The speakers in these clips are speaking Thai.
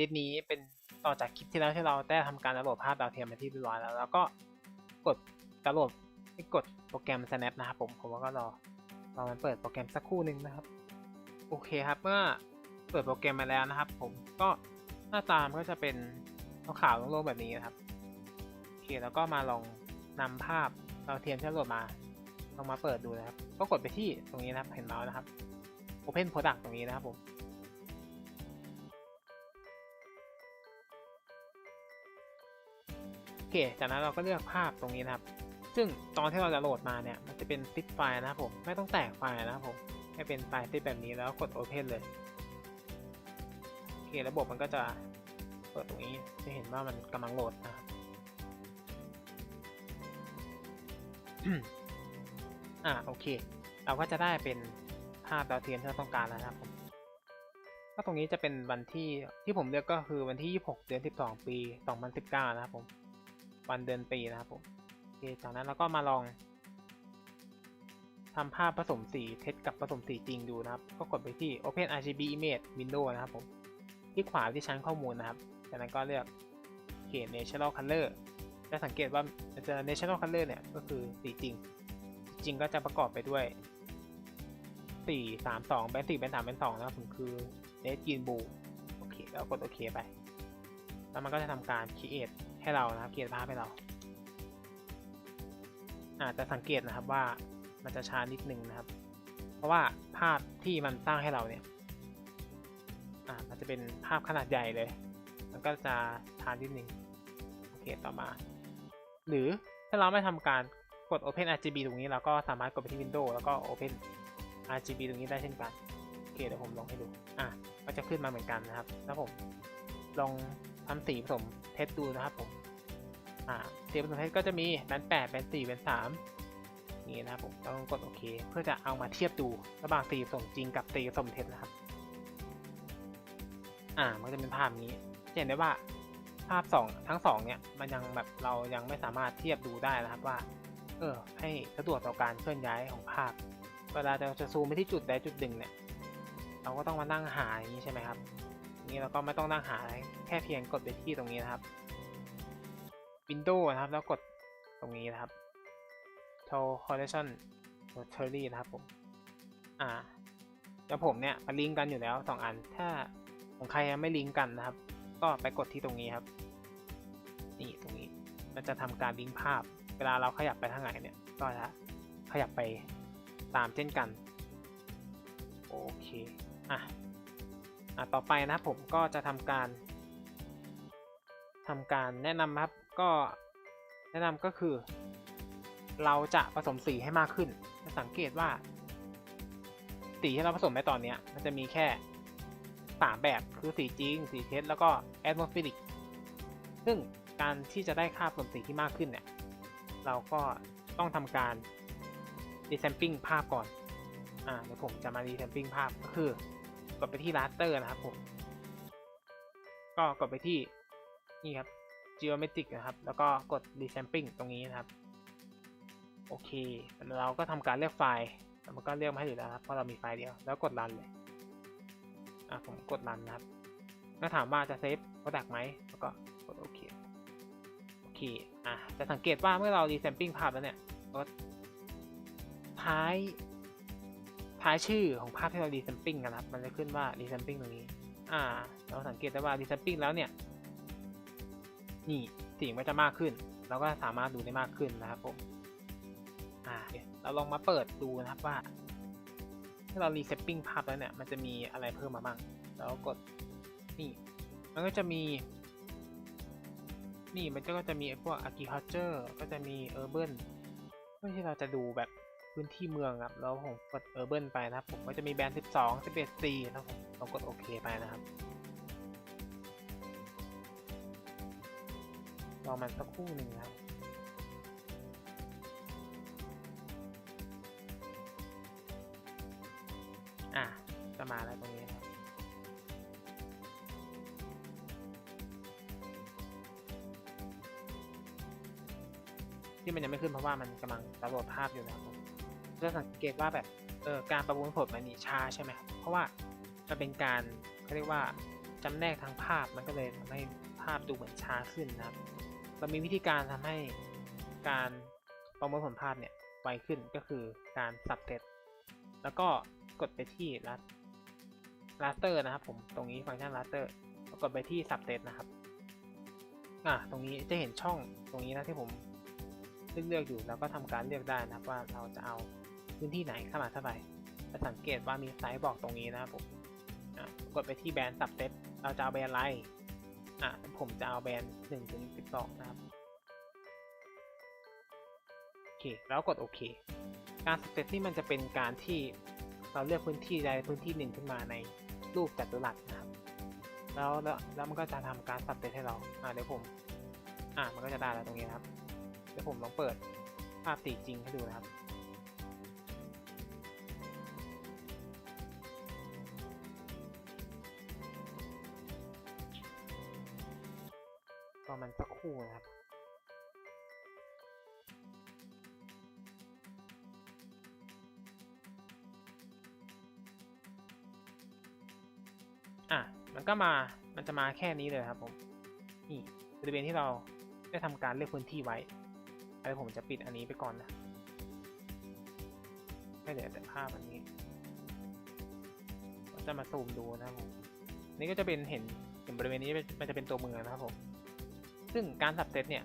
ลิปนี้เป็นต่อจากคลิปที่แล้วที่เราได้ทำการดาวน์โหลดภาพดาวเทียมมาที่เรียบร้อยแล้ว แล้วก็กดดาวน์โหลดกดโปรแกรม Snap นะครับผมผมก็รอรอมันเปิดโปรแกรมสักครู่หนึ่งนะครับ โอเคครับเมื่อเปิดโปรแกรมมาแล้วนะครับ ผมก็หน้าตามก็จะเป็นขาวๆโล่งๆแบบนี้นะครับโอเคแล้วก็มาลองนำภาพดาวเทียมที่โหลดมาลองมาเปิดดูนะครับ ก็กดไปที่ตรงนี้นะครับเห็นเมาส์นะครับ Open Product ตรงนี้นะครับผม เค จากนั้นเราก็เลือกภาพตรงนี้นะครับ ซึ่งตอนที่เราจะโหลดมาเนี่ย มันจะเป็นซิปไฟล์นะครับผม ไม่ต้องแตกไฟล์นะครับผมให้เป็นไฟล์ซิปแบบนี้แล้วกด Open เลย โอเค ระบบมันก็จะเปิดตรงนี้ จะเห็นว่ามันกำลังโหลดนะครับอ่าโอเค เราก็จะได้เป็นภาพดาวเทียมที่เราต้องการแล้วนะครับผมก็ตรงนี้จะเป็นวันที่ที่ผมเลือกก็คือวันที่ 26 เดือน 12 ปี 2019 นะครับผม วันเดือนปีนะครับผมโอเคจากนั้นเราก็มาลองทำภาพผสมสีเทสกับผสมสีจริงดูนะครับ ก็กดไปที่ Open RGB Image Window นะครับผมที่ขวาที่ชั้นข้อมูลนะครับ จากนั้นก็เลือกเขียน Natural Color จะสังเกตว่าจะ Natural Color เนี่ยก็คือสีจริง จริงก็จะประกอบไปด้วย 4 3 2แบน4แบน3แบน2นะครับผมคือเนสกินบูโอเคแล้วกดโอเคไป แล้วมันก็จะทำการ create ให้เรานะครับ create ภาพให้เรา อาจจะสังเกตนะครับว่ามันจะช้านิดนึงนะครับ เพราะว่าภาพที่มันสร้างให้เราเนี่ยอ่ามันจะเป็นภาพขนาดใหญ่เลย มันก็จะช้านิดนึงโอเคต่อมา หรือถ้าเราไม่ทำการกด Open RGB ตรงนี้เราก็สามารถกดไปที่ Windows แล้วก็ Open RGB ตรงนี้ได้เช่นกันโอเคเดี๋ยวผมลองให้ดูอะก็จะขึ้นมาเหมือนกันนะครับแล้วผมลอง ทำสีผสมเทสดูนะครับผมอ่าสีผสมเทสก็จะมีแบนแปดแบนสี่แบนสามนี่นะครับผมต้องกดโอเค เพื่อจะเอามาเทียบดูระหว่างสีผสมจริงกับสีผสมเทสนะครับ อ่ามันจะเป็นภาพนี้เห็นได้ว่าภาพสองทั้งสองเนี่ยมันยังแบบเรายังไม่สามารถเทียบดูได้นะครับว่า เออ ให้สะดวกต่อการเคลื่อนย้ายของภาพ เวลาเราจะซูมไปที่จุดใดจุดหนึ่งเนี่ย เราก็ต้องมานั่งหาอย่างนี้ใช่ไหมครับ นี้เราก็ไม่ต้องนั่งหาแค่เพียงกดไปที่ตรงนี้นะครับ Windows นะครับ แล้วกดตรงนี้นะครับ Show Collection Theory นะครับผม อ่าแล้วผมเนี่ยมันลิงก์กันอยู่แล้วสองอัน ถ้าของใครยังไม่ลิงก์กันนะครับ ก็ไปกดที่ตรงนี้ครับ นี่ตรงนี้ มันจะทำการลิงก์ภาพ เวลาเราขยับไปทางไหนเนี่ย ก็จะขยับไปตามเช่นกัน โอเค อะ อะต่อไปนะครับผมก็จะทำการทำการแนะนำครับก็แนะนำก็คือ เราจะผสมสีให้มากขึ้นสังเกตว่า สีที่เราผสมในตอนนี้มันจะมีแค่สามแบบคือสีจริง สีเทสแล้วก็ atmospheric ซึ่งการที่จะได้ค่าผสมสีที่มากขึ้นเนี่ย เราก็ต้องทำการ resampling ภาพก่อน อ่าเดี๋ยวผมจะมา resampling ภาพก็คือ กดไปที่ raster นะครับผม ก็กดไปที่นี่ครับ geometric นะครับ แล้วก็กด resampling ตรงนี้นะครับ โอเค เราก็ทำการเลือกไฟล์มันก็เลือกมาให้อยู่แล้วครับ เพราะเรามีไฟล์เดียว แล้วกด run เลย อะผมกด run นะครับแล้วถามว่าจะเซฟ product ไหมแล้วก็กดโอเค โอเค อะ จะสังเกตว่าเมื่อเรา resampling ภาพแล้วเนี่ยก็ท้าย ท้ายชื่อของภาพที่เรา resampling กันะครับ มันจะขึ้นว่า resampling ตรงนี้ อ่า เราสังเกตได้ว่า resampling แล้วเนี่ย นี่สียงมันจะมากขึ้น เราก็สามารถดูได้มากขึ้นนะครับผม อ่า เราลองมาเปิดดูนะครับว่าถ้าเรา resampling ภาพแล้วเนี่ย มันจะมีอะไรเพิ่มมาบ้าง แล้วกด นี่ มันก็จะมี นี่ มันก็จะมีพวก agriculture ก็จะมี urban เพื่อที่เราจะดูแบบ พื้นที่เมืองครับแล้วผมกด urban ไปนะครับ ผมก็จะมีแบรนด์ 12 11 C นะครับผมเรากดโอเคไปนะครับรอมันสักครู่หนึ่งครับอะจะมาแล้วตรงนี้ครับที่มันยังไม่ขึ้นเพราะว่ามันกำลังดาวน์โหลดภาพอยู่นะครับ จะสังเกตว่าแบบเออการประมวลผลมันนี่ช้าใช่ไหมครับเพราะว่ามันเป็นการเขาเรียกว่าจำแนกทางภาพมันก็เลยทำให้ภาพดูเหมือนช้าขึ้นนะครับ เรามีวิธีการทำให้การประมวลผลภาพเนี่ยไวขึ้นก็คือการสับเซตแล้วก็กดไปที่รัสรัสเตอร์นะครับผมตรงนี้ฟังก์ชันรัสเตอร์กดไปที่สับเซตนะครับอะตรงนี้จะเห็นช่องตรงนี้นะที่ผมเลือกอยู่แล้วก็ทำการเลือกได้นะครับว่าเราจะเอา พื้นที่ไหนขนาดเท่าไหร่จะสังเกตว่ามีไซส์บอกตรงนี้นะครับผมกดไปที่แบรนด์สับเซตเราจะเอาแบรนด์อะไรอะผมจะเอาแบรนด์หนึ่งถึงสิบสองนะครับโอเคแล้วกดโอเค การสเต็ปนี่มันจะเป็นการที่เราเลือกพื้นที่ใดพื้นที่หนึ่งขึ้นมาในรูปจัตุรัสนะครับ แล้วแล้วมันก็จะทำการสับเต็ปให้เราอ่าเดี๋ยวผมอ่ามันก็จะได้แล้วตรงนี้ครับเดี๋ยวผมลองเปิดภาพตีจริงให้ดูนะครับ ก็มันสักครู่นะครับอะมันก็มา มันจะมาแค่นี้เลยครับผม นี่บริเวณที่เราได้ทำการเลือกพื้นที่ไว้เดี๋ยวผมจะปิดอันนี้ไปก่อนนะไม่เหลือแต่ภาพอันนี้จะมาซูมดูนะครับผม นี่ก็จะเป็นเห็นเห็นบริเวณนี้มันจะเป็นตัวเมืองนะครับผม ซึ่งการสับเซตเนี่ย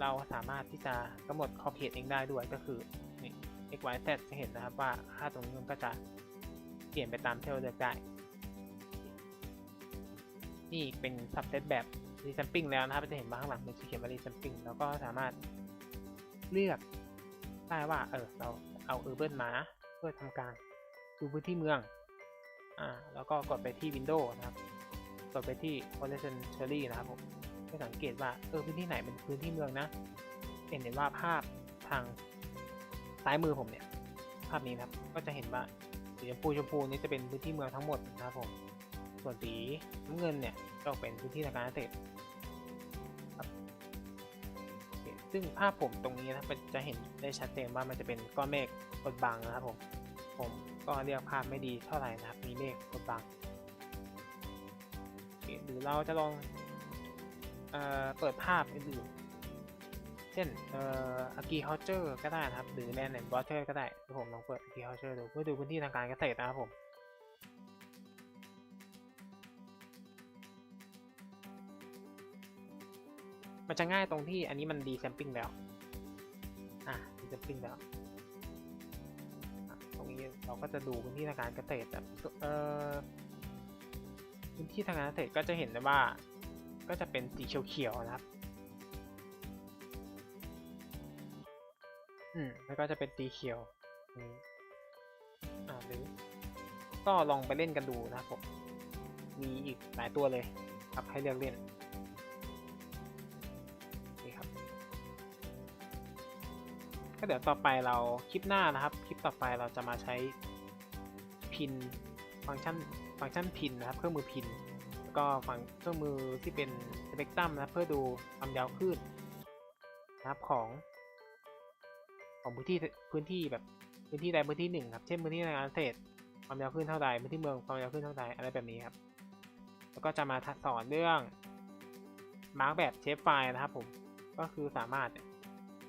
เราสามารถที่จะกำหนดขอบเขตเองได้ด้วยก็คือนี่ x y z จะเห็นนะครับว่าค่าตรงนี้มันก็จะเปลี่ยนไปตามที่เราเลือกได้ นี่เป็นสับเซตแบบ resampling แล้วนะครับจะเห็นว่าข้างหลังเป็นสีเขียนว่า resampling แล้วก็สามารถเลือกได้ว่าเออเราเอา urban มานะเพื่อทำการดูพื้นที่เมืองอ่าแล้วก็กดไปที่ Windows นะครับ กดไปที่ horizon cherry นะครับผม สังเกตว่าเออพื้นที่ไหนเป็นพื้นที่เมืองนะเห็นเห็นว่าภาพทางซ้ายมือผมเนี่ย ภาพนี้นะครับก็จะเห็นว่าสีชมพูชมพูนี้จะเป็นพื้นที่เมืองทั้งหมดนะครับผมส่วนสีน้ำเงินเนี่ยก็เป็นพื้นที่ทางการเกษตรครับซึ่งภาพผมตรงนี้นะมันจะเห็นได้ชัดเจนว่ามันจะเป็นก้อนเมฆกดบังนะครับผมผมก็เรียกภาพไม่ดีเท่าไหร่นะครับมีเมฆกดบังหรือเราจะลอง เปิดภาพอื่นๆ เช่นอ่อ agriculture ก็ได้นะครับ หรือ land and water ก็ได้ผมลองเปิด agriculture ดูเพื่อดูพื้นที่ทางการเกษตรนะครับผมมันจะง่ายตรงที่อันนี้มันดีแซมปิ้งแล้ว อะดีแซมปิ้งแล้ว ตรงนี้เราก็จะดูพื้นที่ทางการเกษตรแบบเอ่อพื้นที่ทางการเกษตรก็จะเห็นได้ว่า ก็จะเป็นสีเขียวๆนะครับ อืม แล้วก็จะเป็นสีเขียวอืมอ่าหรือ ก็ลองไปเล่นกันดูนะครับผม มีอีกหลายตัวเลยครับให้เลือกเล่นนี่ครับ ก็เดี๋ยวต่อไปเราคลิปหน้านะครับ คลิปต่อไปเราจะมาใช้พินฟังก์ชันฟังก์ชันพินนะครับ เครื่องมือพิน ก็ฟังเครื่องมือที่เป็นสเปกตรัมนะเพื่อดูความยาวคลื่นนะครับของของพื้นที่พื้นที่แบบพื้นที่ใดพื้นที่หนึ่งครับ เช่นพื้นที่ทางการเกษตรความยาวคลื่นเท่าใดพื้นที่เมืองความยาวคลื่นเท่าใดอะไรแบบนี้ครับ แล้วก็จะมาสอนเรื่องมาร์กแบบเชฟไฟล์นะครับผมก็คือสามารถเนี่ย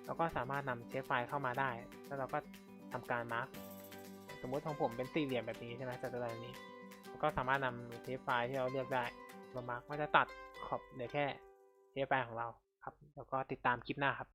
เราก็สามารถนำเชฟไฟล์เข้ามาได้ แล้วเราก็ทำการมาร์กสมมุติของผมเป็นสี่เหลี่ยมแบบนี้ใช่ไหมจัตุรัสนี้แล้ ก็สามารถนำเทปไฟล์ที่เราเลือกได้มามาร์กว่าจะตัดขอบเหลือแค่เทปไฟล์ของเราครับ แล้วก็ติดตามคลิปหน้าครับ